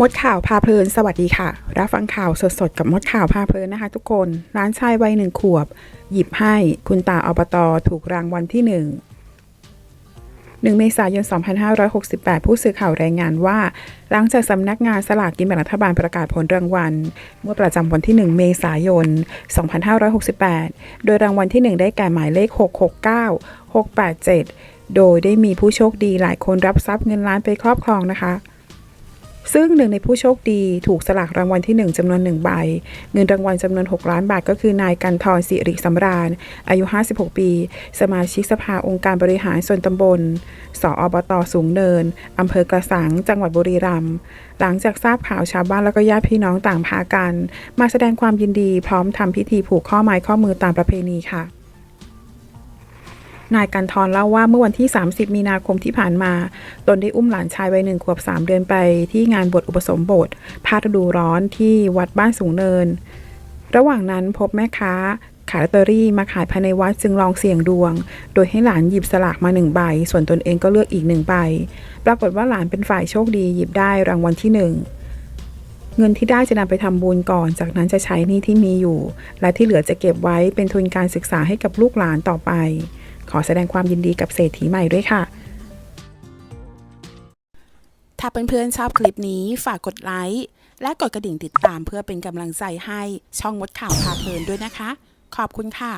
มดข่าวพาเพลิน สวัสดีค่ะ รับฟังข่าวสดๆ กับมดข่าวพาเพลินนะคะ ทุกคนร้านชายวัยหนึ่งขวบ หยิบให้คุณตาอบตอถูกรางวัลที่หนึ่งหนึ่งเมษายน 2568 ผู้สื่อข่าวรายงานว่า หลังจากสำนักงานสลากกินแบ่งรัฐบาลประกาศผลรางวัล เมื่อประจำวันที่ 1 เมษายน 2568 โดยรางวัลที่ 1 ได้แก่หมายเลข 669 687 โดยได้มีผู้โชคดีหลายคนรับทรัพย์เงินล้านไปครอบครองนะคะ ซึ่งหนึ่งในผู้โชคดีถูกสลากรางวัลที่ 1จำนวน 1 ใบ เงินรางวัลจำนวน 6 ล้านบาท ก็คือนายกันทรสิริสำราญ อายุ 56 ปี สมาชิกสภาองค์การบริหารส่วนตำบล สออบตสูงเนินอำเภอกระสัง จังหวัดบุรีรัมย์หลังจากทราบข่าวชาวบ้านแล้วก็ญาติพี่น้องต่างพากัน มาแสดงความยินดีพร้อมทำพิธีผูกข้อไม้ข้อมือตามประเพณีค่ะ นายกันทรเล่าว่าเมื่อวันที่ 30 มีนาคมที่ผ่านมา ตนได้อุ้มหลานชายวัยหนึ่งขวบ 3 เดือนไปที่งานบวชอุปสมบทภาคฤดูร้อนที่วัดบ้านสูงเนิน ระหว่างนั้นพบแม่ค้าขายลอตเตอรี่มาขายภายในวัดจึงลองเสี่ยงดวง โดยให้หลานหยิบสลากมาหนึ่งใบ ส่วนตนเองก็เลือกอีกหนึ่งใบ ปรากฏว่าหลานเป็นฝ่ายโชคดีหยิบได้รางวัลที่หนึ่งเงินที่ได้จะนำไปทำบุญก่อน จากนั้นจะใช้หนี้ที่มีอยู่ และที่เหลือจะเก็บไว้เป็นทุนการศึกษาให้กับลูกหลานต่อไป ขอแสดงความยินดีกับเศรษฐีใหม่ด้วยค่ะ ถ้าเพื่อนๆชอบคลิปนี้ฝากกดไลค์และกดกระดิ่งติดตามเพื่อเป็นกำลังใจให้ช่องมดข่าวพาเพลินด้วยนะคะ ขอบคุณค่ะ